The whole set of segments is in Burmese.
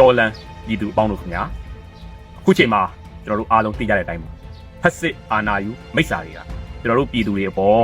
တော်လန်ပြည်သူအပေါင်းတို့ခင်ဗျာအခုချိန်မှာကျွန်တော်တို့အားလုံးသိကြတဲ့အတိုင်းပါဖက်စစ်အာနာယူမိစ္ဆာတွေကကျွန်တော်တို့ပြည်သူတွေအပေါ်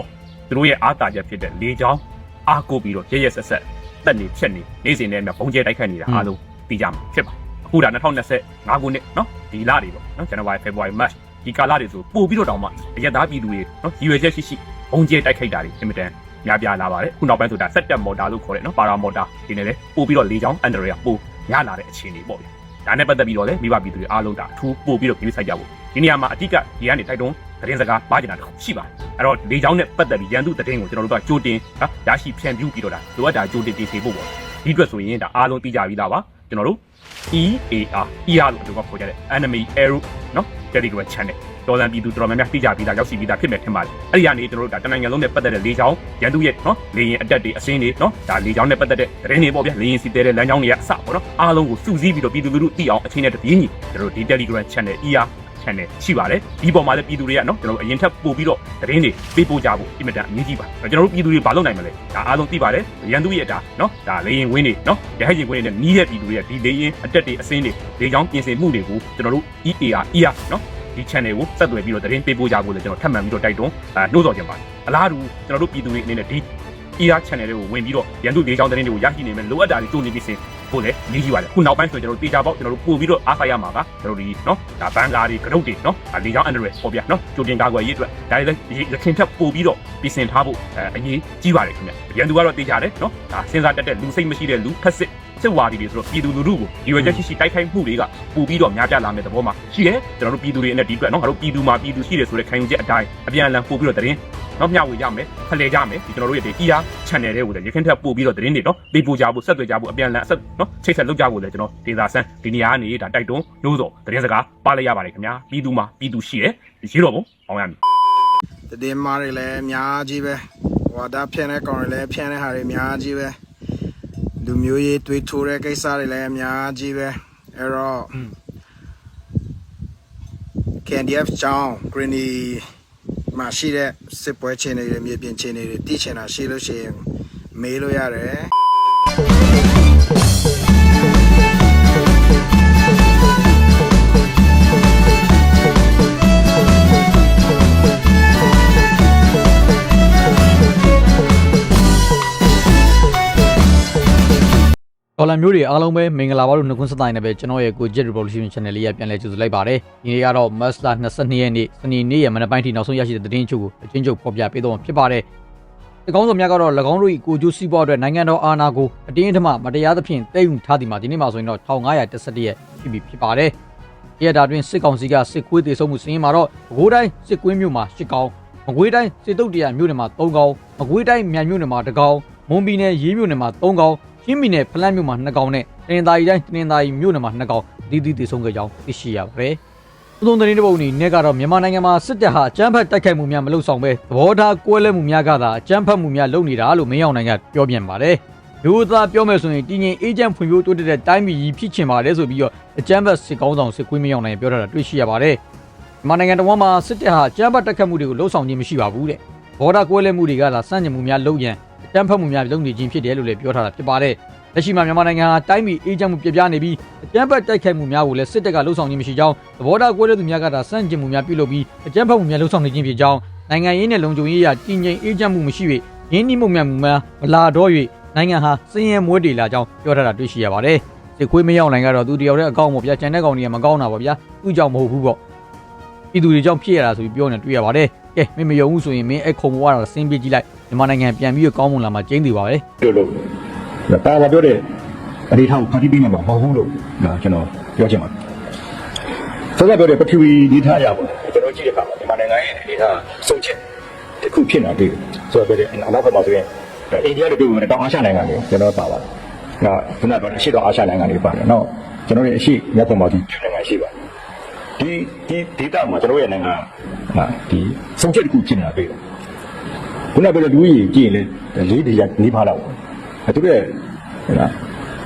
သူတို့ရဲ့အားတာချက်ဖြစ်တဲ့လေကြောင်းအားကိုပြီးတော့ရရဆက်ဆက်တက်နေဖြက်နေနေစဉ်နဲ့အမျှဘုံကျဲတိုက်ခတ်နေတာအားလုံးသိကြမှာဖြစ်ပါအခုဒါ2025ခုနှစ်နော်ဒီလတွေပေါ့နော်ဇန်နဝါရီဖေဖော်ဝါရီမတ်ဒီကာလတွေဆိုပို့ပြီးတော့တောင်မှအရသာပြည်သူတွေနော်ရည်ရွယ်ချက်ရှိရှိဘုံကျဲတိုက်ခိုက်တာတွေအင်မတန်များပြားလာပါတယ်အခုနောက်ပိုင်းဆိုတာစက်တက်မော်တာလို့ခေါ်တယ်နော်ပါရာမော်တာဒီနေ့လေပို့ပြီးတော့လေကြောင်းအန်ဒရီယာပို့ ရလာတဲ့အခြေအနေပေါ့ဗျဒါနဲ့ပတ်သက်ပြီးတော့လေမိဘပြည်သူတွေအားလုံးဒါအထူးပို့ပြီးတော့ကြည့်ဆိုင်ကြဖို့ဒီနေရာမှာအတိတ်ကဒီကနေတိုက်တွန်းသတင်းစကားပါကြတာတစ်ခုရှိပါတယ်အဲ့တော့လေကြောင်းနဲ့ပတ်သက်ပြီးရန်သူသတင်းကိုကျွန်တော်တို့ကကြိုတင်ဟာရရှိဖြန့်ပြူပြီးတော့ဒါလိုအပ်တာကြိုတင်တင်စေဖို့ပေါ့ဒီအတွက်ဆိုရင်ဒါအားလုံးသိကြပြီးသားပါကျွန်တော်တို့ EAR ER လို့အတူကခေါ်ကြတဲ့ Enemy Aero နော် Telegram Channel တော်လန်ပြည်သူတော်တော်များများသိကြပြီးသားရောက်ရှိပြီးသားဖြစ်မယ်ထင်ပါတယ်အဲ့ဒီကနေကျွန်တော်တို့ဒါတနိုင်ငံလုံးနဲ့ပတ်သက်တဲ့လေကြောင်းရန်သူရဲ့နော်လေရင်အတက်တွေအစင်းတွေနော်ဒါလေကြောင်းနဲ့ပတ်သက်တဲ့သတင်းတွေပေါ့ဗျလေရင်စီတဲတဲ့လမ်းကြောင်းတွေကအစပေါ့နော်အားလုံးကိုစုစည်းပြီးတော့ပြည်သူလူထုသိအောင်အချင်းနဲ့တပြေးညီကျွန်တော်တို့ဒီ Telegram Channel ER channel ရှိပါတယ်ဒီပေါ်မှာလည်းပြည်သူတွေကနော်ကျွန်တော်တို့အရင်ထက်ပို့ပြီးတော့သတင်းတွေပေးပို့ကြဖို့အင်မတန်အရေးကြီးပါတယ်ကျွန်တော်တို့ပြည်သူတွေဘာလုပ်နိုင်မလဲဒါအားလုံးသိပါတယ်ရန်သူရဲ့ဒါနော်ဒါလေရင်ဝင်းတွေနော်ရဟရင်ဝင်းတွေနဲ့နီးတဲ့ပြည်သူတွေကဒီလေရင်အတက်တွေအစင်းတွေလေကြောင်းပြင်ဆင်မှုတွေကိုကျွန်တော်တို့ EAR ER နော် ဒီ channel ကိုဆက်သွယ်ပြီးတော့သတင်းပေးပို့ကြဖို့လည်းကျွန်တော်ထပ်မံပြီးတော့တိုက်တွန်းအဲနှိုးဆော်ခြင်းပါတယ်အလားတူကျွန်တော်တို့ပြည်သူတွေအနေနဲ့ဒီ ER channel တွေကိုဝင်ပြီးတော့ရန်သူလေကြောင်းသတင်းတွေကိုရရှိနေမယ်လိုအပ်တာတွေတိုးနေပြီးစင်ဖို့လည်းအရေးကြီးပါတယ်ခုနောက်ပိုင်းဆိုကျွန်တော်တို့တေချာပေါက်ကျွန်တော်တို့ပို့ပြီးတော့အားဆိုင်ရမှာကကျွန်တော်တို့ဒီနော်ဒါဘန်ကားတွေကရုပ်တွေနော်ဒါလေကြောင်း Android ပေါ်ပြနော်ကြိုတင်ကာကွယ်ရေးအတွက်ဒါလည်းရခင်ထက်ပို့ပြီးတော့ပြင်ဆင်ထားဖို့အဲအရေးကြီးပါတယ်ခင်ဗျရန်သူကတော့တေချာတယ်နော်ဒါစဉ်းစားတတ်တဲ့လူစိတ်မရှိတဲ့လူဖက်စစ် စစ်ဝါဒီတွေဆိုတော့ပြည်သူလူထုကိုဒီဝေချက်ရှိရှိတိုက်ခိုက်မှုတွေကပို့ပြီးတော့များပြားလာမယ့်သဘောမှာရှိတယ်ကျွန်တော်တို့ပြည်သူတွေနဲ့ဒီအတွက်နော်ငါတို့ပြည်သူမှာပြည်သူရှိတယ်ဆိုတဲ့ခံယူချက်အတိုင်းအပြန်အလှန်ပို့ပြီးတော့သတင်းနော်မျှဝေရမယ်ဖလှယ်ကြမယ်ဒီကျွန်တော်တို့ရဲ့ဒီ ER channel တွေကိုလည်းရခင်ထက်ပို့ပြီးတော့သတင်းတွေနော်ပေးပို့ကြဖို့ဆက်သွယ်ကြဖို့အပြန်အလှန်အဆက်နော်ချိတ်ဆက်လုပ်ကြဖို့လည်းကျွန်တော်ဒေတာဆန်းဒီနေရာကနေဒါတိုက်တွန်းနှိုးဆော်သတင်းစကားပါလိုက်ရပါတယ်ခင်ဗျာပြည်သူမှာပြည်သူရှိတယ်ရေတော်ဘုံအောင်ရမည်တည်မားတွေလည်းအများကြီးပဲဝါဒဖြန့်တဲ့ကောင်တွေလည်းဖြန့်တဲ့ဟာတွေအများကြီးပဲ လူမျိုးရေးတွေးထိုးတဲ့ကိစ္စတွေလည်းအများကြီးပဲအဲ့တော့ KNDF ချောင်း Greeny မှာရှိတဲ့စစ်ပွဲချင်းတွေမြေပြင်ချင်းတွေတည်ချင်တာရှိလို့ရှိရင်မေးလို့ရတယ် မျိုးတွေအားလုံးပဲမင်္ဂလာပါလို့နှုတ်ခွန်းဆက်တိုင်းနဲ့ပဲကျွန်တော်ရဲ့ကို Jet Revolution Channel လေးရပြန်လဲကြိုဆိုလိုက်ပါတယ်ဒီနေ့ကတော့ March လ22ရက်နေ့စနေနေ့ရက်မနက်ပိုင်းထိနောက်ဆုံးရရှိတဲ့သတင်းအချို့ကိုအချင်းချုပ်ဖော်ပြပေးတော့မှာဖြစ်ပါတယ်ဒီကောင်းဆောင်များကတော့၎င်းတို့၏ကိုကျိုးစီးပွားအတွက်နိုင်ငံတော်အာဏာကိုအတင်းအဓမ္မမတရားသဖြင့်တည်ယူထားသည်မှာဒီနေ့မှာဆိုရင်တော့1511ရက်ရှိပြီဖြစ်ပါတယ်ဒီရက်တာတွင်စစ်ကောင်စီကစစ်ခွေးတေဆုံးမှုစင်းမှာတော့ဘကိုးတိုင်းစစ်ကွင်းမြို့မှာ10ကောင်မကွေးတိုင်းစစ်တုတ်တရာမြို့နယ်မှာ3ကောင်မကွေးတိုင်းမြန်မြို့နယ်မှာ1ကောင်မွန်ပြည်နယ်ရေးမြို့နယ်မှာ3ကောင် ချင်းပြည်နယ်ဖလန်းမြို့မှာ2ကောင်နဲ့တင်သာရီတိုင်းတင်သာရီမြို့နယ်မှာ2ကောင်ဒီဒီတည်ဆုံးခဲ့ကြောင်းသိရှိရပါတယ်။သုံးသတင်းတစ်ပုဒ်အနေနဲ့ကတော့မြန်မာနိုင်ငံမှာစစ်တပ်ဟာအကြမ်းဖက်တိုက်ခိုက်မှုများမလုပ်ဆောင်ပဲသဘောထားကွဲလွဲမှုများကသာအကြမ်းဖက်မှုများလုပ်နေတာလို့မင်းအောင်နိုင်ကပြောပြန်ပါတယ်။လူသားပြောမယ်ဆိုရင်တည်ငြိမ်အေဂျင့်ဖွံ့ဖြိုးတိုးတက်တဲ့တိုင်းပြည်ကြီးဖြစ်ချင်ပါတယ်ဆိုပြီးတော့အကြမ်းဖက်စစ်ကောင်းဆောင်စစ်ကွေးမင်းအောင်နိုင်ပြောထားတာတွေ့ရှိရပါတယ်။မြန်မာနိုင်ငံတော်မှာစစ်တပ်ဟာအကြမ်းဖက်တိုက်ခိုက်မှုတွေကိုလှုံ့ဆော်ခြင်းမရှိပါဘူးတဲ့။ဘော်ဒါကွဲလဲမှုတွေကသာစန့်ကျင်မှုများလုပ်ရန် အကြမ်းဖက်မှုများလုပ်နေခြင်းဖြစ်တယ်လို့လည်းပြောထားတာဖြစ်ပါတယ်။လက်ရှိမှာမြန်မာနိုင်ငံဟာတိုင်းပြည်အေဂျင့်မှုပြပြနေပြီးအကြမ်းဖက်တိုက်ခိုက်မှုများကိုလည်းစစ်တပ်ကလှုံ့ဆော်ခြင်းမရှိကြောင်းသဘောထားကွဲလဲသူများကသာစန့်ကျင်မှုများပြုလုပ်ပြီးအကြမ်းဖက်မှုများလှုံ့ဆော်နေခြင်းဖြစ်ကြောင်းနိုင်ငံရေးနဲ့လုံခြုံရေးအရတည်ငြိမ်အေဂျင့်မှုမရှိ၍ရင်းနှီးမှုများမှုများမလာတော့၍နိုင်ငံဟာစည်ရင်မွေးတေလာကြောင်းပြောထားတာတွေ့ရှိရပါတယ်။စစ်ခွေးမရောက်နိုင်ကတော့သူတယောက်တည်းအကောင့်ပေါ့ဗျာကျန်တဲ့ကောင်တွေကမကောင်းတာပေါ့ဗျာသူ့ကြောင့်မဟုတ်ဘူးပေါ့ပြည်သူတွေကြောင့်ဖြစ်ရတာဆိုပြီးပြောနေတွေ့ရပါတယ်။ကဲမင်းမယုံဘူးဆိုရင်မင်းအဲ့ခုံဘဝတော့ဆင်းပြေးကြည့်လိုက် မြန်မာနိုင်ငံပြန်ပြီးတော့ကောင်းမွန်လာမှကျင်းသေးပါပဲ။လို့လို့တာမပြောတဲ့အနေထားကိုဖန်တီးပေးမှာမဟုတ်ဘူးလို့ဒါကျွန်တော်ပြောချင်ပါတယ်။ဆက်ဆက်ပြောတဲ့ပထဝီအနေထားရပါကျွန်တော်ကြည့်တဲ့အခါမှာမြန်မာနိုင်ငံရဲ့အနေထားစုံချက်တစ်ခုဖြစ်နေတယ်ဆိုတော့ပြောတဲ့အနောက်ဘက်မှာဆိုရင်အိန္ဒိယတို့ပြောမယ်တောင်အာရှနိုင်ငံတွေကျွန်တော်ပါပါတယ်။နောက်ခုနကပြောတဲ့အရှေ့တောင်အာရှနိုင်ငံတွေပါတယ်။နောက်ကျွန်တော်ရဲ့အရှေ့မြောက်ဘက်မှာဒီနိုင်ငံရှိပါတယ်။ဒီဒီဒေသမှာကျွန်တော်ရဲ့နိုင်ငံဟာဒီစုံချက်တစ်ခုဖြစ်နေတာတွေ့တယ်။ ခုနကပြောတဲ့လူကြီးကြည့်ရင်လေလေးတရနေပါတော့အဲသူတို့ရဲ့ဟဲ့လား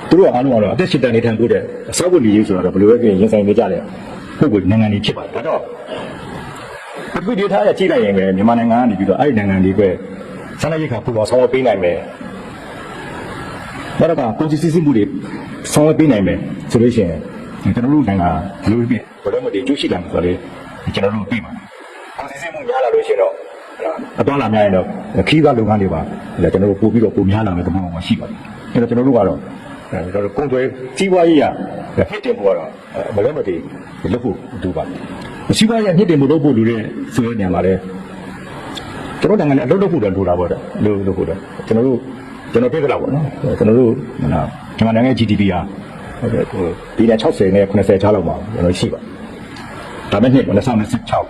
သူတို့ကအားလုံးကတော့အသက်ရှင်တန်နေထိုင်ဖို့တဲ့အစောက်ဝင်ကြီးဆိုတော့ဘယ်လိုပဲပြင်ရင်ဆိုင်နေကြတယ်ပုဂ္ဂိုလ်နိုင်ငံတွေဖြစ်ပါတယ်ဒါတော့အပိဒေထားရကြည့်လိုက်ရင်ပဲမြန်မာနိုင်ငံကနေပြီးတော့အဲ့ဒီနိုင်ငံတွေပဲဆန္ဒရိတ်ခါပူပေါင်းဆောင်ရွက်ပေးနိုင်မယ်ဘာတော့ကကွန်စီစီစီမှုတွေဆောင်ရွက်ပေးနိုင်မယ်ဆိုလို့ရှိရင်ကျွန်တော်တို့နိုင်ငံဘယ်လိုဖြစ်ဘယ်လိုမှဒီကျိုးရှိတယ်ဆိုတော့လေကျွန်တော်တို့ပြီးပါအောင်စီစဉ်မှုများလာလို့ရှိရင်တော့ အတော်လာများရင်တော့ခီးသားလုပ်ငန်းတွေပါကျွန်တော်တို့ပို့ပြီးတော့ပိုများလာမယ်တမန်တော်ရှိပါတယ်အဲ့တော့ကျွန်တော်တို့ကတော့အဲကျွန်တော်တို့ကုန်သွယ်ကြီးပွားရေးရဟစ်တင်ဖို့ကတော့ဘယ်လိုမှဒီလုပ်ဖို့ဒူပါစီးပွားရေးဟစ်တင်ဖို့လုပ်ဖို့လူတွေဆိုတဲ့နေရာမှာလည်းကျွန်တော်နိုင်ငံလည်းအလုပ်လုပ်ဖို့တော့လိုတာပေါ့တဲ့လုပ်လုပ်ဖို့တော့ကျွန်တော်တို့ကျွန်တော်ပြည့်ကြလားပေါ့နော်ကျွန်တော်တို့ဟလာမြန်မာနိုင်ငံ GDP ဟာဟုတ်ကဲ့ဟိုဒီနဲ့60နဲ့90ချားလောက်မှာကျွန်တော်ရှိပါ ဒါမဲ့နှစ်2026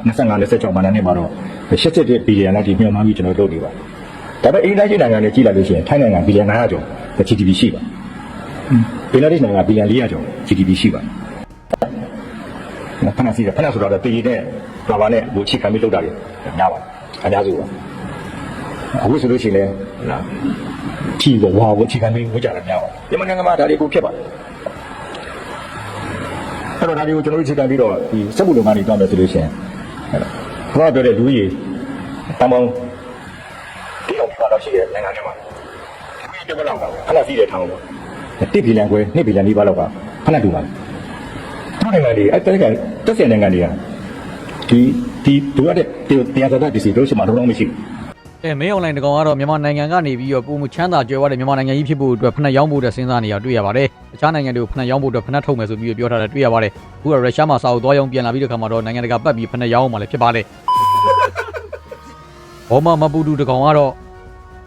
25 26မှာလည်းမှာတော့87ဘီလီယံလောက်ဒီမြန်မာပြည်ကျွန်တော်လုပ်နေပါဒါပေမဲ့အိန္ဒိယနိုင်ငံနဲ့ကြည့်လိုက်လို့ရှိရင်ထိုင်းနိုင်ငံဘီလီယံ900ကျော် GDP ရှိပါဘင်္ဂလားဒေ့ရှ်နိုင်ငံဘီလီယံ400ကျော် GDP ရှိပါဖနာစီဖနာဆိုတော့တည်ရတဲ့ဘာဘာနဲ့ဘူချိခံပြီးလုပ်တာတွေများပါတယ်အများစုပါအခုဆိုလို့ရှိရင်လည်းဟလာချီဘောဝါဘောချိခံပြီးဝကြတာများပါတယ်မြန်မာနိုင်ငံမှာဒါတွေကိုဖြစ်ပါတယ် အဲ့တော့ဒါတွေကိုကျွန်တော်တို့ချိခံပြီးတော့ဒီစက်မှုလုပ်ငန်းတွေတောင်းမယ်ဆိုလို့ရှိရင်အဲ့တော့ခေါင်းပြောတဲ့လူကြီးတမောင်းတိအောင်ပြတော့ရှိတဲ့နိုင်ငံတွေမှာဒီပြပလောက်ပါခဏစီးတဲ့ထောင်းပေါ့တစ်ဘီလန်ခွဲနှစ်ဘီလန်ဒီပါလောက်ကခဏတူပါထားနိုင်ငံတွေအဲ့တက်ကတက်စင်နိုင်ငံတွေကဒီဒီတို့ရတဲ့တရားစကားပစ္စည်းတို့ရှိမှတော့မရှိဘူး အဲမင်းအွန်လိုင်းတကောင်ကတော့မြန်မာနိုင်ငံကနေပြီးတော့ပုံမချမ်းသာကြွယ်ဝတဲ့မြန်မာနိုင်ငံကြီးဖြစ်ဖို့အတွက်ဖနှက်ရောင်းဖို့အတွက်စဉ်းစားနေရတွေ့ရပါတယ်။တခြားနိုင်ငံတွေကိုဖနှက်ရောင်းဖို့အတွက်ဖနှက်ထုတ်မယ်ဆိုပြီးပြောထားတာတွေ့ရပါတယ်။အခုကရုရှားမှာစာအုပ်သွားရောင်းပြန်လာပြီးတဲ့ခါမှာတော့နိုင်ငံတကာပတ်ပြီးဖနှက်ရောင်းအောင်မှလည်းဖြစ်ပါတယ်။ဘောမမပူတူတကောင်ကတော့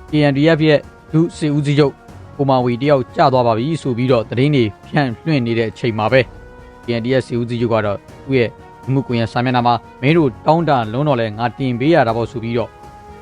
KNDF ရဲ့ဒုစစ်ဦးစီးချုပ်ကိုမာဝီတယောက်ကြာသွားပါပြီဆိုပြီးတော့သတင်းတွေဖြန့်လွှင့်နေတဲ့အချိန်မှာပဲ KNDF စစ်ဦးစီးချုပ်ကတော့သူ့ရဲ့လူမှုကွန်ရက်စာမျက်နှာမှာမင်းတို့တောင်းတလုံးတော့လဲငါတင်ပေးရတာပေါ့ဆိုပြီးတော့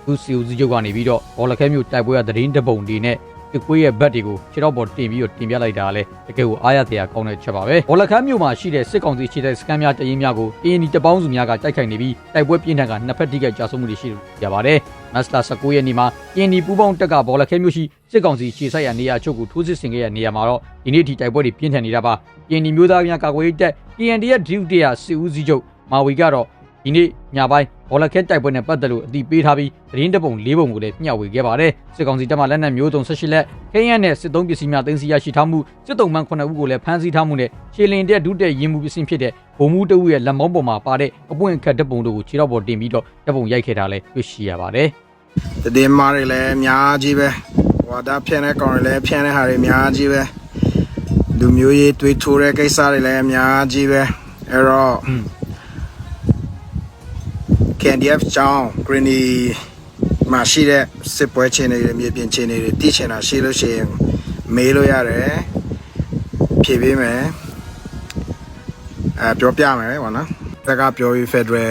သူစီဦးစီးချုပ်ကနေပြီးတော့ဘောလခဲမျိုးတိုက်ပွဲရသတင်းတပုံတွေနဲ့တကွေးရဲ့ဘက်တွေကိုခြေတော့ပေါ်တင်ပြီးတော့တင်ပြလိုက်တာလည်းတကယ်ကိုအားရတရားကောင်းတဲ့ချက်ပါပဲဘောလခဲမျိုးမှာရှိတဲ့စစ်ကောင်စီရှိတဲ့စကန်များတရင်များကို AND တပေါင်းစုများကတိုက်ခိုက်နေပြီးတိုက်ပွဲပြင်းထန်ကနှစ်ဖက်ထိခိုက်ကြဆုံးမှုတွေရှိရပါတယ်မတ်စတာ19ရက်နေ့မှာ AND ပူးပေါင်းတက်ကဘောလခဲမျိုးရှိစစ်ကောင်စီခြေဆိုင်ရာနေရာချုပ်ကိုထိုးစစ်ဆင်ခဲ့တဲ့နေရာမှာတော့ဒီနေ့ထိတိုက်ပွဲတွေပြင်းထန်နေတာပါ AND မျိုးသားများကာကွယ်ရေးတပ် AND ရဲ့ဒုတိယစစ်ဦးစီးချုပ်မာဝီကတော့ ဒီနေ့ညပိုင်းဘောလခဲတိုက်ပွဲနဲ့ပတ်သက်လို့အတိပေးထားပြီးသတင်းတပုံ၄ပုံကိုလည်းမျှဝေခဲ့ပါတယ်စစ်ကောင်စီတပ်မှလက်နက်မျိုးစုံ16လက်ခင်းရနဲ့စစ်သုံးပစ္စည်းများတင်စီရရှိထားမှုစစ်တုံးမှန်9ဦးကိုလည်းဖမ်းဆီးထားမှုနဲ့ရှေလင်တဲ့ဒုတဲ့ရင်မှုပစ္စည်းဖြစ်တဲ့ဗိုလ်မှူးတဦးရဲ့လက်မောင်းပေါ်မှာပါတဲ့အပွင့်အခတ်တပုံတို့ကိုခြေတော့ပေါ်တင်ပြီးတော့တပုံရိုက်ခဲ့တာလည်းတွေ့ရှိရပါတယ်တည်မားတွေလည်းအများကြီးပဲဝါဒဖြန့်တဲ့ကောင်တွေလည်းဖြန့်တဲ့ဟာတွေအများကြီးပဲလူမျိုးရေးတွေးထိုးတဲ့ကိစ္စတွေလည်းအများကြီးပဲအဲ့တော့ KNDF ကျောင်း Greeny မှာရှိတဲ့စစ်ပွဲချင်းတွေမြေပြင်ချင်းတွေတည်ချင်တာရှိလို့ရှိရင်မေးလို့ရတယ်ဖြေပေးမယ်အဲပြောပြမယ်ပေါ့နော်တက်ကပြောပြီး Federal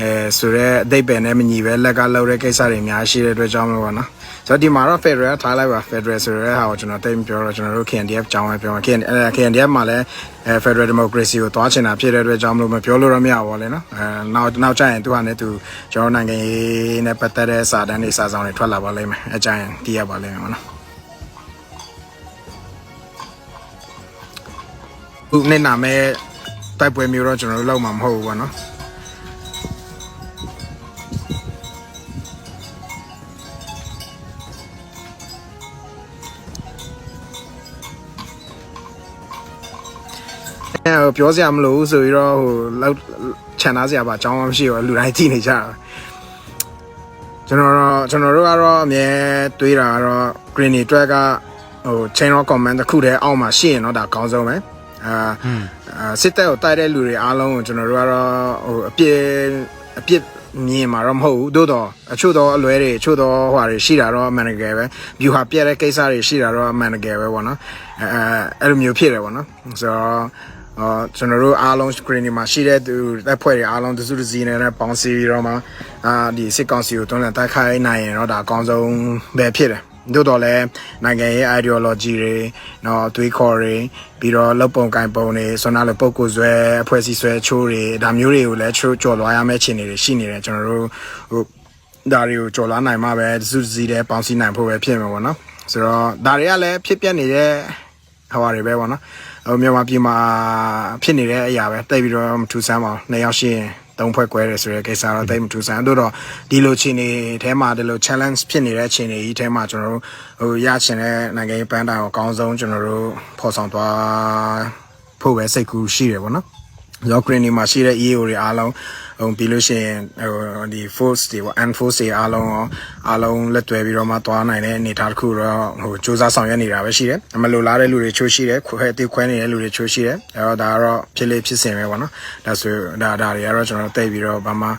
အဲဆိုတော့အသိပယ်နဲ့မညီပဲလက်ကလောက်တဲ့ကိစ္စတွေအများရှိတဲ့အတွက်ကြောင့်လို့ပေါ့နော်ဆိုတော့ဒီမှာတော့ Federal ထားလိုက်ပါ Federal ဆိုတဲ့ဟာကိုကျွန်တော်တိတ်မပြောတော့ကျွန်တော်တို့ KNDF ကြောင်းပဲပြောမှာ KN အဲ KNDF မှာလည်းအဲ Federal Democracy ကိုသွားချင်တာဖြစ်တဲ့အတွက်ကြောင့်မလို့မပြောလို့တော့မရပါဘူးလေနော်အဲနောက်နောက်ကျရင်သူကလည်းသူကျွန်တော်နိုင်ငံရေးနဲ့ပတ်သက်တဲ့စာတမ်းတွေစာဆောင်တွေထွက်လာပါလိမ့်မယ်အကြရင်တည်ရပါလိမ့်မယ်ပေါ့နော်ခုနေ့နာမဲတိုက်ပွဲမျိုးတော့ကျွန်တော်တို့လောက်မှာမဟုတ်ဘူးပေါ့နော် အဲဟိုပြောစရာမလိုဘူးဆိုပြီးတော့ဟိုလောက်ခြံသားစရာပါအကြောင်းမရှိဘူးလူတိုင်းသိနေကြတာကျွန်တော်တော့ကျွန်တော်တို့ကတော့အမြဲတွေးတာကတော့ green တွေအတွက်ကဟို chain of command တစ်ခုတည်းအောက်မှာရှိရင်တော့ဒါအကောင်းဆုံးပဲအာအာစစ်တပ်ကိုတိုက်တဲ့လူတွေအားလုံးကိုကျွန်တော်တို့ကတော့ဟိုအပြစ်အပြစ်မြင်မှာတော့မဟုတ်ဘူးသို့တော့အချို့တော့အလွဲတွေအချို့တော့ဟိုဟာတွေရှိတာတော့အမှန်တကယ်ပဲ view ဟာပြက်တဲ့ကိစ္စတွေရှိတာတော့အမှန်တကယ်ပဲပေါ့နော်အဲအဲ့လိုမျိုးဖြစ်တယ်ပေါ့နော်ဆိုတော့ အော်ကျွန်တော်တို့အားလုံး screen တွေမှာရှိတဲ့သူလက်ဖွဲ့တွေအားလုံးတစုတစည်းနဲ့ပေါင်းစည်းပြီးတော့မှအာဒီစစ်ကောင်စီကိုတွန်းလှန်တိုက်ခိုက်နိုင်ရင်တော့ဒါအကောင်းဆုံးပဲဖြစ်တယ်တို့တော့လဲနိုင်ငံရေး ideology တွေเนาะတွေးခေါ်တွေပြီးတော့လုပ်ပုံကင်ပုံတွေဆွမ်းနာလိုပုံကိုယ်ဆွဲအဖွဲ့အစည်းဆွဲချိုးတွေဒါမျိုးတွေကိုလည်းချိုးကြော်လွှားရမယ့်ခြေအနေတွေရှိနေတယ်ကျွန်တော်တို့ဟိုဒါတွေကိုကြော်လွှားနိုင်မှပဲတစုတစည်းတဲ့ပေါင်းစည်းနိုင်ဖို့ပဲဖြစ်မှာပေါ့နော်ဆိုတော့ဒါတွေကလည်းဖြစ်ပြနေတဲ့ဟိုဟာတွေပဲပေါ့နော် ဟိုမြန်မာပြည်မှာဖြစ်နေတဲ့အရာပဲတိတ်ပြီးတော့မထူဆန်းပါဘူးနှစ်ယောက်ရှိရင်သုံးဖွဲ့ကွဲတယ်ဆိုတဲ့ကိစ္စတော့တိတ်မထူးဆန်းတို့တော့ဒီလိုခြေနေအဲမှာဒီလို challenge ဖြစ်နေတဲ့ခြေနေကြီးအဲမှာကျွန်တော်တို့ဟိုရချင်တဲ့နိုင်ငံရေးပန်းတိုင်ကိုအကောင်းဆုံးကျွန်တော်တို့ဖော်ဆောင်သွားဖို့ပဲစိတ်ကူးရှိတယ်ပေါ့နော် ရောဂရင်းဒီမှာရှိတဲ့ EAO တွေအားလုံးဟိုပြီးလို့ရှိရင်ဟိုဒီ force တွေပေါ့ and force တွေအားလုံးရောအားလုံးလက်တွဲပြီးတော့မှသွားနိုင်တဲ့အနေအထားတစ်ခုတော့ဟိုစူးစမ်းဆောင်ရွက်နေတာပဲရှိတယ်။မလိုလားတဲ့လူတွေချိုးရှိတယ်ခွဲတိခွဲနေတဲ့လူတွေချိုးရှိတယ်။အဲတော့ဒါကတော့ဖြစ်လေဖြစ်စင်ပဲပေါ့နော်။ဒါဆိုဒါဒါတွေကတော့ကျွန်တော်တိတ်ပြီးတော့ဘာမှ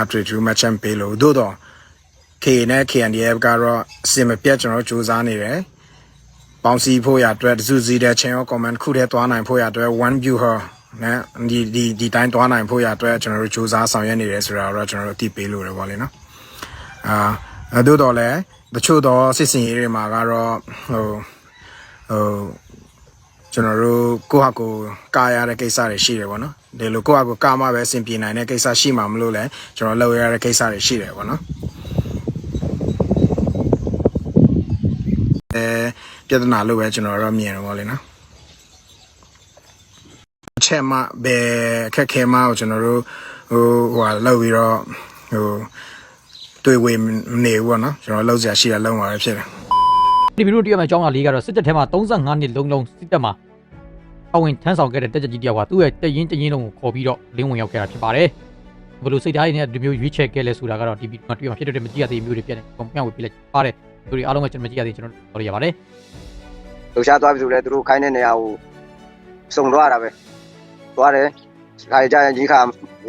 after two match ချန်ပေးလို့သို့တော့ K နဲ့ KNDF ကတော့အစင်မပြတ်ကျွန်တော်စူးစမ်းနေတယ်။ပေါင်းစည်းဖို့ရအတွက်စုစည်းတဲ့ channel comment ခုတည်းသွားနိုင်ဖို့ရအတွက် one view ဟော နဲ့ဒီဒီဒီတိုင်းသွားနိုင်ဖို့ရအတွက်ကျွန်တော်တို့စူးစမ်းဆောင်ရွက်နေတယ်ဆိုတာတော့ကျွန်တော်တို့အသိပေးလို့ရပါလေနော်အာအဲ့တို့တော့လည်းတချို့တော့စစ်စင်ရေးတွေမှာကတော့ဟိုဟိုကျွန်တော်တို့ကိုယ့်ဟာကိုယ်ကာရတဲ့ကိစ္စတွေရှိတယ်ပေါ့နော်ဒီလိုကိုယ့်ဟာကိုယ်ကာမပဲအဆင်ပြေနိုင်တဲ့ကိစ္စရှိမှာမလို့လဲကျွန်တော်လုပ်ရတဲ့ကိစ္စတွေရှိတယ်ပေါ့နော်အဲပြဿနာလို့ပဲကျွန်တော်တော့မြင်တယ်ပေါ့လေနော် အချက်မှဘယ်အခက်ခဲမှကိုကျွန်တော်တို့ဟိုဟိုဟာလောက်ပြီးတော့ဟိုတွေ့ဝေမနေဘူးပေါ့နော်ကျွန်တော်လောက်စရာရှိတာလုံးပါပဲဖြစ်တယ်ဒီဗီဒီယိုတရမှာအကြောင်းအရာလေးကတော့စစ်တပ်ထဲမှာ35နှစ်လုံးလုံးစစ်တပ်မှာအဝင်ထမ်းဆောင်ခဲ့တဲ့တက်ကြကြီးတယောက်ကသူ့ရဲ့တရင်တရင်လုံးကိုခေါ်ပြီးတော့လင်းဝင်ရောက်ခဲ့တာဖြစ်ပါတယ်ဘယ်လိုစိတ်ဓာတ်ရည်နဲ့ဒီမျိုးရွေးချယ်ခဲ့လဲဆိုတာကတော့ဒီဗီဒီယိုမှာတွေ့မှာဖြစ်တဲ့မကြည့်ရသေးမျိုးတွေပြတဲ့ပုံပြဝေပြလိုက်ပါတယ်ဒီလိုအားလုံးကကျွန်တော်မကြည့်ရသေးကျွန်တော်တို့ရပါတယ်လှူရှားသွားပြီဆိုလဲသူတို့ခိုင်းတဲ့နေရာကိုစုံသွားတာပဲ သွားတယ်ခါကြရင်ကြီးခါ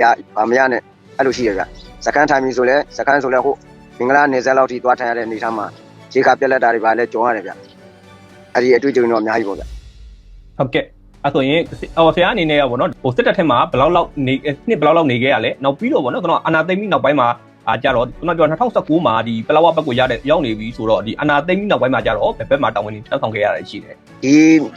ရဗာမရနဲ့အဲ့လိုရှိရကြစကန်ထိုင်ပြီဆိုလဲစကန်ဆိုလဲဟုတ်မင်္ဂလာနေဆက်လောက်ထိသွားထိုင်ရတဲ့အနေထားမှာကြီးခါပြက်လက်တာတွေပါလဲကြုံရတယ်ဗျအဲ့ဒီအတွေ့အကြုံတော့အများကြီးပေါ့ဗျဟုတ်ကဲ့အဲ့ဆိုရင်အော်ဆရာအနေနဲ့ရောဗောနော်ဟိုစစ်တပ်ထက်မှာဘယ်လောက်လောက်နေနှစ်ဘယ်လောက်လောက်နေခဲ့ရလဲနောက်ပြီးတော့ဗောနော်ကျွန်တော်အနာသိမ့်ပြီးနောက်ပိုင်းမှာ အာကြတော့ကျွန်တော်ပြော2019မှာဒီပလောဝဘက်ကိုရတဲ့ရောက်နေပြီဆိုတော့ဒီအနာသိမ့်ပြီးနောက်ပိုင်းမှာကြတော့ဘယ်ဘက်မှာတောင်းဝင်နေထပ်ဆောင်ခဲ့ရတယ်ရှိတယ်ဒီ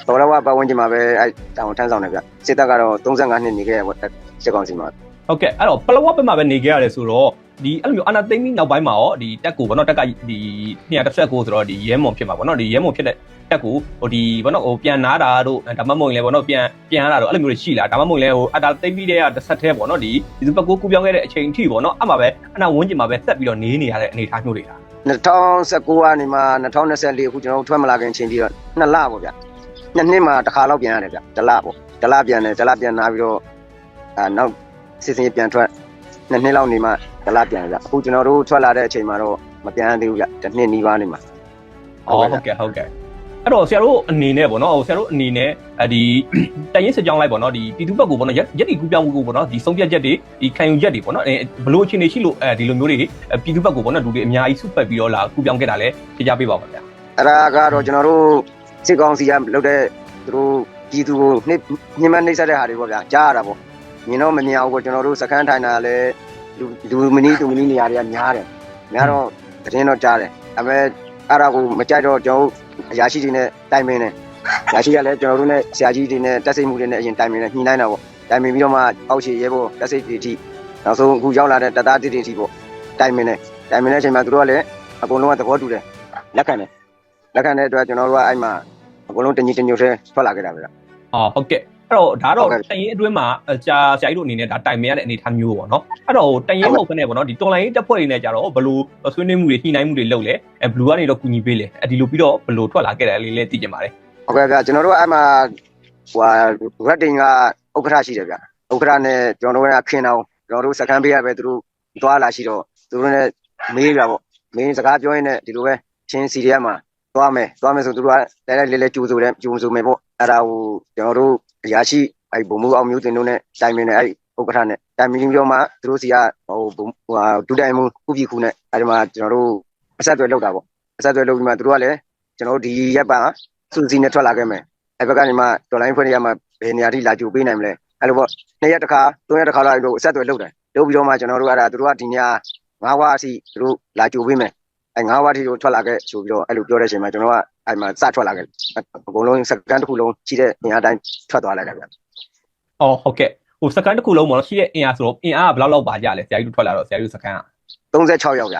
တော်တော်ဝပတ်ဝန်းကျင်မှာပဲအဲ့တောင်ထမ်းဆောင်နေဗျစစ်တပ်ကတော့35နှစ်နေခဲ့ရပေါ့စစ်ကောင်စီမှာဟုတ်ကဲ့အဲ့တော့ပလောဝဘက်မှာပဲနေခဲ့ရတယ်ဆိုတော့ဒီအဲ့လိုမျိုးအနာသိမ့်ပြီးနောက်ပိုင်းမှာရောဒီတက်ကိုဗောနော်တက်ကဒီ230ဆိုတော့ဒီရဲမွန်ဖြစ်မှာဗောနော်ဒီရဲမွန်ဖြစ်တဲ့တ က်ကိုဟိုဒီဗောနော်ဟိုပြန်နာတာတို့ဒါမှမဟုတ်ရင်လည်းဗောနော်ပြန်ပြန်လာတော့အဲ့လိုမျိုးတွေရှိလားဒါမှမဟုတ်လည်းဟိုအတာသိမ့်ပြီးတဲ့ကတစ်ဆက်တည်းဗောနော်ဒီဒီဘက်ကိုကူပြောင်းခဲ့တဲ့အချိန်အထိဗောနော်အဲ့မှာပဲအနာဝန်းကျင်မှာပဲဆက်ပြီးတော့နေနေရတဲ့အနေအထားမျိုးတွေလား2019ကနေမှ2024အခုကျွန်တော်တို့ထွက်မလာခင်ချိန်ပြီးတော့နှစ်လပေါ့ဗျနှစ်နှစ်မှာတစ်ခါလောက်ပြန်ရတယ်ဗျတစ်လပေါ့တစ်လပြန်တယ်တစ်လပြန်လာပြီးတော့အာနောက်စစ်စင်ပြန်ထွက်နှစ်နှစ်လောက်နေမှတစ်လပြန်ဗျအခုကျွန်တော်တို့ထွက်လာတဲ့အချိန်မှာတော့မပြန်ရသေးဘူးဗျတစ်နှစ်နီးပါးနေမှာအော်ဟုတ်ကဲ့ဟုတ်ကဲ့ အဲ့တော့ဆရာတို့အနေနဲ့ဗောနော်ဟိုဆရာတို့အနေနဲ့ဒီတရင်စစ်ကြောင်းလိုက်ဗောနော်ဒီပြည်သူဘက်ကိုဗောနော်ရက်တီကူပြောင်းမှုကိုဗောနော်ဒီဆုံးဖြတ်ချက်တွေဒီခံယူချက်တွေဗောနော်ဘလို့အခြေအနေရှိလို့အဲဒီလိုမျိုးတွေပြည်သူဘက်ကိုဗောနော်လူတွေအများကြီးစုပတ်ပြီးတော့လာကူပြောင်းခဲ့တာလဲသိကြပေးပါပါဗျာအဲ့ဒါကတော့ကျွန်တော်တို့စစ်ကောင်စီကလုပ်တဲ့သူတို့ပြည်သူကိုနှိညှဉ်းမနှိပ်စက်တဲ့ဟာတွေပေါ့ဗျာကြားရတာပေါ့မြင်တော့မမြင်အောင်ပေါ့ကျွန်တော်တို့စကန်းထိုင်တာလည်းလူလူမနီးသူမနီးနေရာတွေကများတယ်များတော့သတင်းတော့ကြားတယ်ဒါပေမဲ့အဲ့ဒါကိုမကြိုက်တော့ကျွန်တော်တို့ အရာရှိတွေနဲ့တိုင်ပင်တယ်အရာရှိကလည်းကျွန်တော်တို့နဲ့ဆရာကြီးတွေနဲ့တက်စိတ်မှုတွေနဲ့အရင်တိုင်ပင်တယ်ညှိနှိုင်းတာပေါ့တိုင်ပင်ပြီးတော့မှအောက်ခြေရဲဘော်တက်စိတ်တွေအထိနောက်ဆုံးအခုရောက်လာတဲ့တပ်သားတွေတွေအထိပေါ့တိုင်ပင်တယ်တိုင်ပင်တဲ့အချိန်မှာသူတို့ကလည်းအကုန်လုံးကသဘောတူတယ်လက်ခံတယ်လက်ခံတဲ့အတွက်ကျွန်တော်တို့ကအဲ့မှာအကုန်လုံးတညီတညွတ်တည်းထွက်လာခဲ့တာပဲဗျအော်ဟုတ်ကဲ့ အဲ့တော့ဒါတော့ဟုတ်ကဲ့တရင်အတွင်းမှာဆရာဆရာကြီးတို့အနေနဲ့ဒါတိုင်မရတဲ့အနေအထားမျိုးပေါ့နော်အဲ့တော့တရင်မဟုတ်ခနဲ့ပေါ့နော်ဒီတော်လိုင်းရေးတက်ဖွဲ့တွေနဲ့ကြတော့ဘလို့ဆွေးနွေးမှုတွေညှိနှိုင်းမှုတွေလုပ်လဲအဲဘလူကနေတော့ကူညီပေးလဲအဲဒီလိုပြီးတော့ဘလို့ထွက်လာခဲ့တယ်လေးလဲသိကြပါတယ်ဟုတ်ကဲ့ဗျကျွန်တော်တို့ကအဲ့မှာဟိုရက်တင်ကဥက္ကဋ္ဌရှိတယ်ဗျဥက္ကဋ္ဌနဲ့ကျွန်တော်တို့ကခင်အောင်ကျွန်တော်တို့စကန်ပေးရပဲသူတို့သွားလာရှိတော့သူတို့နဲ့မေးပြပေါ့မင်းစကားပြောရင်လည်းဒီလိုပဲချင်းစီရီယမှာ သွားမယ်သွားမယ်ဆိုသူတို့ကတဲတဲလေးလေးကြိုးဆိုတယ်ကြိုးဆိုမယ်ပေါ့အဲ့ဒါကိုကျွန်တော်တို့အရာရှိအဲ့ဘုံမှုအောင်မျိုးတင်တို့နဲ့တိုင်ပင်တယ်အဲ့ဥက္ကဋ္ဌနဲ့တိုင်ပင်ပြီးတော့မှသူတို့စီကဟိုဟိုဒုတိုင်မှုကုပြီခုနဲ့အဲ့ဒီမှာကျွန်တော်တို့အဆက်အသွယ်လုပ်တာပေါ့အဆက်အသွယ်လုပ်ပြီးမှသူတို့ကလည်းကျွန်တော်တို့ဒီရက်ပါစူစီနဲ့ထွက်လာခဲ့မယ်အဲ့ဘက်ကနေမှဒေါ်လိုင်းဖွဲ့ရမှာဘယ်နေရာထိလာကြိုပေးနိုင်မလဲအဲ့လိုပေါ့နှစ်ရက်တစ်ခါသုံးရက်တစ်ခါလောက်တို့အဆက်အသွယ်လုပ်တယ်လုပ်ပြီးတော့မှကျွန်တော်တို့အဲ့ဒါသူတို့ကဒီနေရာငါးဝါအစီသူတို့လာကြိုပေးမယ် အဲ့ငါးဝါထိတို့ထွက်လာခဲ့ဆိုပြီးတော့အဲ့လိုပြောတဲ့အချိန်မှာကျွန်တော်ကအဲ့မှာစထွက်လာခဲ့အကုန်လုံးစကန်တစ်ခုလုံးရှိတဲ့နေရာတိုင်းထွက်သွားလိုက်တာဗျအော်ဟုတ်ကဲ့ဟိုစကန်တစ်ခုလုံးပေါ့နော်ရှိတဲ့အင်အားဆိုတော့အင်အားကဘယ်လောက်လောက်ပါကြလဲဆရာကြီးတို့ထွက်လာတော့ဆရာကြီးတို့စကန်က36ရောက်ဗျ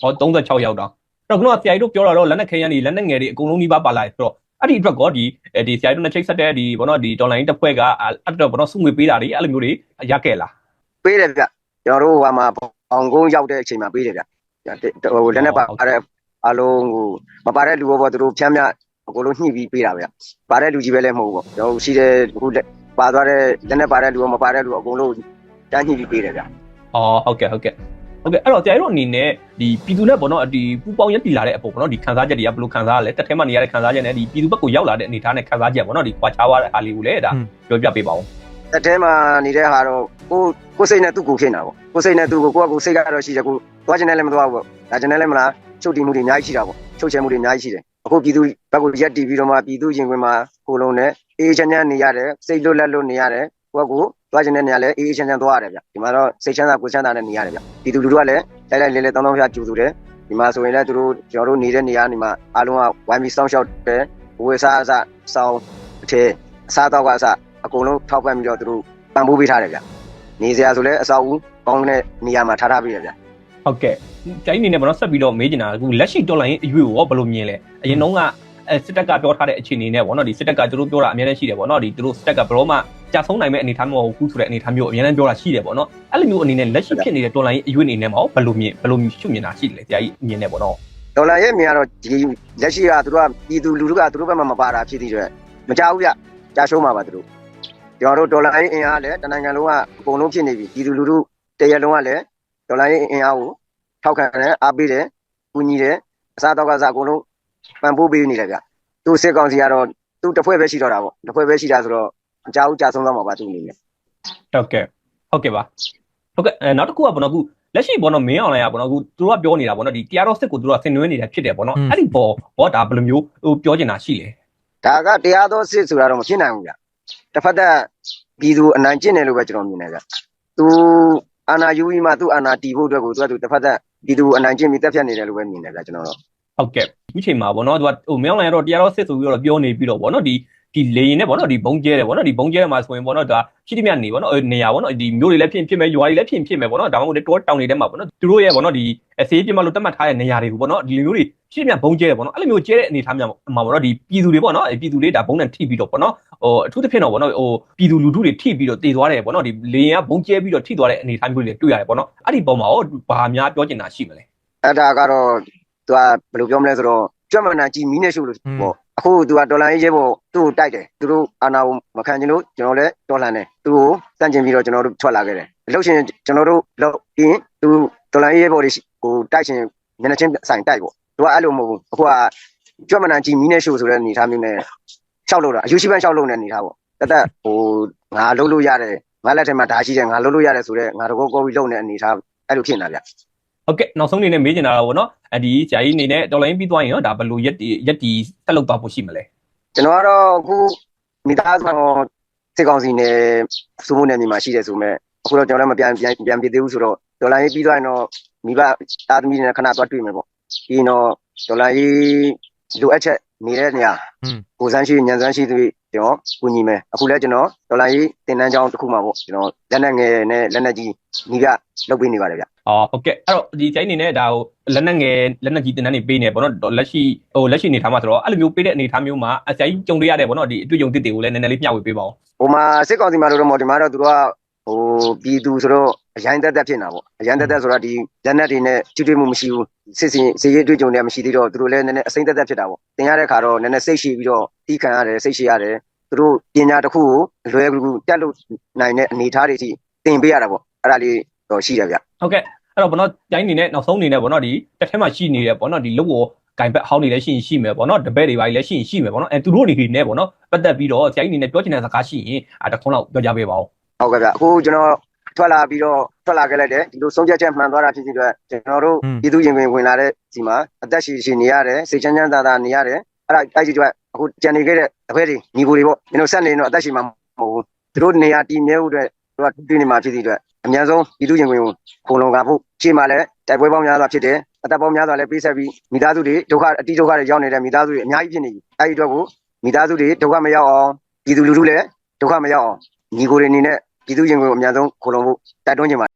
ဟော36ရောက်တော့အဲ့တော့ခုနကဆရာကြီးတို့ပြောတာတော့လက်နက်ခဲယမ်းတွေလက်နက်ငယ်တွေအကုန်လုံးနှီးပါပါလာတယ်ဆိုတော့အဲ့ဒီအတွက်ကောဒီဒီဆရာကြီးတို့နဲ့ချိတ်ဆက်တဲ့ဒီဘောနော်ဒီဒေါ်လာရင်းတစ်ဖွဲ့ကအဲ့တော့ဘောနော်စုငွေပေးတာတွေအဲ့လိုမျိုးတွေရခဲ့လားပေးတယ်ဗျကျွန်တော်တို့ဟိုမှာဘောင်ကုန်းရောက်တဲ့အချိန်မှာပေးတယ်ဗျ ဟိုလက်နဲ့ပါတဲ့အလုံးဟိုမပါတဲ့လူဘောပေါ့သူတို့ဖြမ်းမြအကုန်လုံးညှိပြီးပေးတာဗျပါတဲ့လူကြီးပဲလည်းမဟုတ်ဘူးပေါ့ကျွန်တော်ရှိတဲ့ဟိုပါသွားတဲ့လက်နဲ့ပါတဲ့လူရောမပါတဲ့လူအကုန်လုံးတန်းညှိပြီးပေးတယ်ဗျအော်ဟုတ်ကဲ့ဟုတ်ကဲ့ဟုတ်ကဲ့အဲ့တော့ဆရာတို့အနေနဲ့ဒီပြည်သူနဲ့ပေါ့နော်ဒီပူပေါင်းရက်တည်လာတဲ့အပေါ်ပေါ့နော်ဒီခန်းစားချက်တွေကဘယ်လိုခန်းစားရလဲတက်ထဲမှာနေရတဲ့ခန်းစားချက်နဲ့ဒီပြည်သူဘက်ကိုရောက်လာတဲ့အနေအထားနဲ့ခန်းစားချက်ပေါ့နော်ဒီခွာချသွားတဲ့အားလေးကိုလည်းဒါပြောပြပေးပါဦး တက်ထဲမှာနေတဲ့ဟာတော့ကိုကိုစိတ်နဲ့သူ့ကိုဖြစ်နေတာပေါ့ကိုစိတ်နဲ့သူ့ကိုကိုကကိုစိတ်ကတော့ရှိတယ်ကိုသွားချင်တယ်လည်းမသွားဘူးပေါ့ဒါချင်တယ်လည်းမလားချုပ်တီမှုတွေအများကြီးရှိတာပေါ့ချုပ်ချယ်မှုတွေအများကြီးရှိတယ်အခုပြည်သူဘက်ကိုရက်တီပြီးတော့မှပြည်သူရင်ခွင်မှာကိုလုံးနဲ့အေးချမ်းချမ်းနေရတယ်စိတ်လွတ်လပ်လို့နေရတယ်ကိုကကိုသွားချင်တဲ့နေရာလဲအေးချမ်းချမ်းသွားရတယ်ဗျဒီမှာတော့စိတ်ချမ်းသာကိုချမ်းသာနဲ့နေရတယ်ဗျပြည်သူလူထုကလည်းလိုက်လိုက်လဲလဲတောင်းတောင်းဖြာကြူသူတယ်ဒီမှာဆိုရင်လည်းသူတို့ကျွန်တော်တို့နေတဲ့နေရာနေမှာအားလုံးကဝိုင်းပြီးစောင့်ရှောက်တယ်ဝေစားအစစောင်းအထည်အစားတော့ကအစ အကုန်လုံးထောက်ပံ့ပြီးတော့သူတို့ပံ့ပိုးပေးထားတယ်ဗျနေစရာဆိုလဲအဆောက်အဦကောင်းတဲ့နေရာမှာထားထားပေးတယ်ဗျဟုတ်ကဲ့ကျိုင်းအနေနဲ့ပေါ့နော်ဆက်ပြီးတော့မေးချင်တာကအခုလက်ရှိတော်လိုင်းအရွေကိုရောဘယ်လိုမြင်လဲအရင်တုန်းကအဲစစ်တပ်ကပြောထားတဲ့အခြေအနေနဲ့ပေါ့နော်ဒီစစ်တပ်ကသူတို့ပြောတာအများနဲ့ရှိတယ်ပေါ့နော်ဒီသူတို့စစ်တပ်ကဘယ်တော့မှကြာဆုံးနိုင်မဲ့အနေအထားမျိုးမဟုတ်ဘူးဆိုတဲ့အနေအထားမျိုးအများနဲ့ပြောတာရှိတယ်ပေါ့နော်အဲ့လိုမျိုးအနေနဲ့လက်ရှိဖြစ်နေတဲ့တော်လိုင်းအရွေအနေနဲ့မှာရောဘယ်လိုမြင်ဘယ်လိုရှုမြင်တာရှိတယ်လဲဆရာကြီးမြင်နေပေါ့နော်ဒေါ်လာရဲ့မြင်ကတော့ဒီလက်ရှိကသူတို့ကပြည်သူလူထုကသူတို့ဘက်မှာမပါတာဖြစ်သေးတယ်မကြောက်ဘူးဗျကြာရှုံးမှာပါသူတို့ ကျွန်တော်တို့ဒေါ်လာရဲ့အင်အားလည်းတနိုင်ငံလုံးကအကုန်လုံးဖြစ်နေပြီပြည်သူလူထုတရက်လုံးကလည်းဒေါ်လာရဲ့အင်အားကိုထောက်ခံတယ်အားပေးတယ်ကူညီတယ်အစားတော့ကစားအကုန်လုံးပံ့ပိုးပေးနေတယ်ဗျသူစစ်ကောင်စီကတော့သူတစ်ဖွဲ့ပဲရှိတော့တာပေါ့တစ်ဖွဲ့ပဲရှိတာဆိုတော့မကြောက်ဘူးကြာဆုံးသွားမှာပါသူအနေနဲ့ဟုတ်ကဲ့ဟုတ်ကဲ့ပါဟုတ်ကဲ့အဲနောက်တစ်ခုကပေါ့နော်အခုလက်ရှိပေါ့နော်မင်းအောင်လိုင်းကပေါ့နော်အခုသူတို့ကပြောနေတာပေါ့နော်ဒီတရားတော်စစ်ကိုသူတို့ကဆင်နွှဲနေတာဖြစ်တယ်ပေါ့နော်အဲ့ဒီပေါ်ဘောဒါဘယ်လိုမျိုးဟိုပြောချင်တာရှိလဲဒါကတရားသောစစ်ဆိုတာတော့မဖြစ်နိုင်ဘူးဗျ တစ်ဖက်သက်ပြည်သူအနိုင်ကျင့်တယ်လို့ပဲကျွန်တော်မြင်တယ်ဗျသူအာနာယူပြီးမှသူအာနာတီဖို့အတွက်ကိုသူကသူတစ်ဖက်သက်ပြည်သူအနိုင်ကျင့်ပြီးတက်ဖြတ်နေတယ်လို့ပဲမြင်တယ်ဗျကျွန်တော်တော့ဟုတ်ကဲ့ဒီချိန်မှာပေါ့နော်သူကဟိုမင်းအောင်လိုင်းကတော့တရားတော်စစ်ဆိုပြီးတော့ပြောနေပြီးတော့ပေါ့နော်ဒီ ဒီလေရင်နဲ့ပေါ့နော်ဒီဘုံကျဲတယ်ပေါ့နော်ဒီဘုံကျဲမှာဆိုရင်ပေါ့နော်ဒါရှိတိမြနေပေါ့နော်နေရာပေါ့နော်ဒီမျိုးတွေလည်းဖြစ်ဖြစ်မယ်ရွာတွေလည်းဖြစ်ဖြစ်မယ်ပေါ့နော်ဒါမှမဟုတ်တောတောင်တွေထဲမှာပေါ့နော်သူတို့ရဲ့ပေါ့နော်ဒီအစေးပြမလို့တတ်မှတ်ထားတဲ့နေရာတွေကိုပေါ့နော်ဒီလိုမျိုးတွေရှိတိမြဘုံကျဲတယ်ပေါ့နော်အဲ့လိုမျိုးကျဲတဲ့အနေအထားများမှာပေါ့နော်ဒီပြည်သူတွေပေါ့နော်ပြည်သူတွေဒါဘုံနဲ့ထိပြီးတော့ပေါ့နော်ဟိုအထူးသဖြင့်တော့ပေါ့နော်ဟိုပြည်သူလူထုတွေထိပြီးတော့တည်သွားတယ်ပေါ့နော်ဒီလေရင်ကဘုံကျဲပြီးတော့ထိသွားတဲ့အနေအထားမျိုးတွေတွေ့ရတယ်ပေါ့နော်အဲ့ဒီပုံမှာရောဘာများပြောချင်တာရှိမလဲအဲ့ဒါကတော့သူကဘယ်လိုပြောမလဲဆိုတော့ကြွက်မနာကြီးမီးနဲ့ရှုပ်လို့ပေါ့အခုသူကဒေါ်လာရေးရဲပေါ့သူ့ကိုတိုက်တယ်သူတို့အာနာကိုမခံချင်လို့ကျွန်တော်လည်းတော်လှန်တယ်သူ့ကိုတန့်ကျင်ပြီးတော့ကျွန်တော်တို့ထွက်လာခဲ့တယ်လှုပ်ရှင်ကျွန်တော်တို့လှုပ်ပြီးရင်သူဒေါ်လာရေးရဲပေါ့ကိုတိုက်ရှင်မျက်နှာချင်းဆိုင်တိုက်ပေါ့သူကအဲ့လိုမဟုတ်ဘူးအခုကကြွက်မနာကြီးမီးနဲ့ရှုပ်ဆိုတဲ့အနေထားမျိုးနဲ့ရှောက်လို့တာအယူရှိပန်းရှောက်လို့တဲ့အနေထားပေါ့တသက်ဟိုငါလှုပ်လို့ရတယ်ငါလက်ထဲမှာဓာရှိတယ်ငါလှုပ်လို့ရတယ်ဆိုတော့ငါတကောကောပြီးလှုပ်နေတဲ့အနေထားအဲ့လိုဖြစ်နေတာဗျ ဟုတ်ကဲ့နောက်ဆုံးအနေနဲ့မေးချင်တာတော့ဗောနော်အဒီဆရာကြီးအနေနဲ့တော်လိုင်းပြီးသွားရင်ရောဒါဘယ်လိုရက်တီရက်တီဆက်လုပ်သွားဖို့ရှိမလဲကျွန်တော်ကတော့အခုမိသားစုတော့စစ်ကောင်စီနဲ့စုမှုနယ်မြေမှာရှိတယ်ဆိုမဲ့အခုတော့ကျွန်တော်လည်းမပြန်ပြန်ပြန်ပြသေးဘူးဆိုတော့ဒေါ်လာရေးပြီးသွားရင်တော့မိဘသားသမီးတွေနဲ့ခဏသွားတွေ့မယ်ပေါ့ပြီးရင်တော့ဒေါ်လာရေးလိုအပ်ချက်နေတဲ့နေရာကိုစမ်းရှိညံစမ်းရှိသူ ကျွန်တော်ကူညီမယ်အခုလည်းကျွန်တော်ဒေါ်လာရေးတင်တန်းကြောင်းတစ်ခုမှာပေါ့ကျွန်တော်လက်နက်ငယ်နဲ့လက်နက်ကြီးညီကလုပ်ပေးနေပါတယ်ဗျအော်ဟုတ်ကဲ့အဲ့တော့ဒီဆရာကြီးအနေနဲ့ဒါဟိုလက်နက်ငယ်လက်နက်ကြီးတင်တန်းနေပေးနေဗောနော်လက်ရှိဟိုလက်ရှိအနေထားမှာဆိုတော့အဲ့လိုမျိုးပေးတဲ့အနေထားမျိုးမှာဆရာကြီးကြုံတွေ့ရတယ်ဗောနော်ဒီအတွေ့အကြုံတစ်တွေကိုလည်းနည်းနည်းလေးမျှဝေပေးပါဦးဟိုမှာစစ်ကောင်စီမှာတော့မော်ဒီမှာတော့သူတို့က ဟိုပြည်သူဆိုတော့အရင်တက်တက်ဖြစ်နေတာပေါ့အရင်တက်တက်ဆိုတော့ဒီလက်နက်တွေနဲ့ကျွတ်တွေ့မှုမရှိဘူးစစ်စင်စီရေးတွေ့ကြုံတွေမရှိသေးတော့သူတို့လည်းနည်းနည်းအစိမ့်တက်တက်ဖြစ်တာပေါ့တင်ရတဲ့ခါတော့နည်းနည်းစိတ်ရှိပြီးတော့တီးခံရတယ်စိတ်ရှိရတယ်သူတို့ပညာတစ်ခုကိုလွယ်ကူတက်လို့နိုင်တဲ့အနေအထားတွေအထိတင်ပေးရတာပေါ့အဲ့ဒါလေးတော့ရှိတယ်ဗျဟုတ်ကဲ့အဲ့တော့ဗောနော်ကျိုင်းအနေနဲ့နောက်ဆုံးအနေနဲ့ဗောနော်ဒီတစ်ထက်မှရှိနေတယ်ဗောနော်ဒီလုတ်ကိုဂိုင်ဘက်ဟောင်းနေလည်းရှိရင်ရှိမယ်ဗောနော်တပည့်တွေပါလည်းရှိရင်ရှိမယ်ဗောနော်အဲသူတို့အနေနဲ့ဗောနော်ပတ်သက်ပြီးတော့ဆရာကြီးအနေနဲ့ပြောချင်တဲ့စကားရှိရင်အဲတခုံးလောက်ပြောကြပေးပါဦး ဟုတ်ကဲ့ဗျအခုကျွန်တော်ထွက်လာပြီးတော့ထွက်လာခဲ့လိုက်တယ်ဒီလိုဆုံးဖြတ်ချက်မှန်သွားတာဖြစ်စီတော့ကျွန်တော်တို့ပြည်သူရင်ဝင်ဝင်လာတဲ့ဒီမှာအသက်ရှိရှိနေရတယ်စိတ်ချမ်းချမ်းသာသာနေရတယ်အဲ့ဒါတိုက်ကြည့်ကြအခုကြံနေခဲ့တဲ့အခွဲတွေညီကိုတွေပေါ့ကျွန်တော်ဆက်နေတော့အသက်ရှိမှာမဟုတ်ဘူးသူတို့နေရာတည်မြဲဖို့အတွက်တို့ကတွေ့နေမှာဖြစ်စီတော့အများဆုံးပြည်သူရင်ဝင်ကိုခုံလုံကဖို့ရှေ့မှာလည်းတိုက်ပွဲပေါင်းများစွာဖြစ်တယ်အသက်ပေါင်းများစွာလည်းပေးဆက်ပြီးမိသားစုတွေဒုက္ခအတိဒုက္ခတွေရောက်နေတဲ့မိသားစုတွေအများကြီးဖြစ်နေပြီအဲ့ဒီအတွက်ကိုမိသားစုတွေဒုက္ခမရောက်အောင်ပြည်သူလူထုလည်းဒုက္ခမရောက်အောင်ညီကိုတွေအနေနဲ့ ပြည်သူရင်ကိုအများဆုံးခိုလုံဖို့တိုက်တွန်းချင်ပါတယ်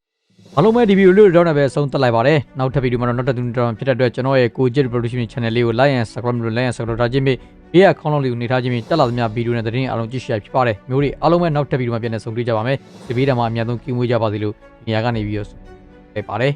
အားလုံးပဲဒီဗီဒီယိုလေးတော့လည်းပဲအဆုံးသတ်လိုက်ပါတယ်နောက်ထပ်ဗီဒီယိုမှာတော့နောက်တစ်သူတော်ဖြစ်တဲ့အတွက်ကျွန်တော်ရဲ့ကိုဂျစ် production channel လေးကို like and subscribe လုပ် like and subscribe ထားခြင်းဖြင့်ဘေးကခေါင်းလုံးလေးကိုနေထားခြင်းဖြင့်တက်လာသမျှဗီဒီယိုနဲ့သတင်းအားလုံးကြည့်ရှုရဖြစ်ပါတယ်မျိုးတွေအားလုံးပဲနောက်ထပ်ဗီဒီယိုမှာပြန်လည်ဆုံတွေ့ကြပါမယ်ဒီဗီဒီယိုမှာအများဆုံးကြည့်မွေးကြပါစေလို့နေရာကနေပြီးတော့ဆုလိုက်ပါတယ်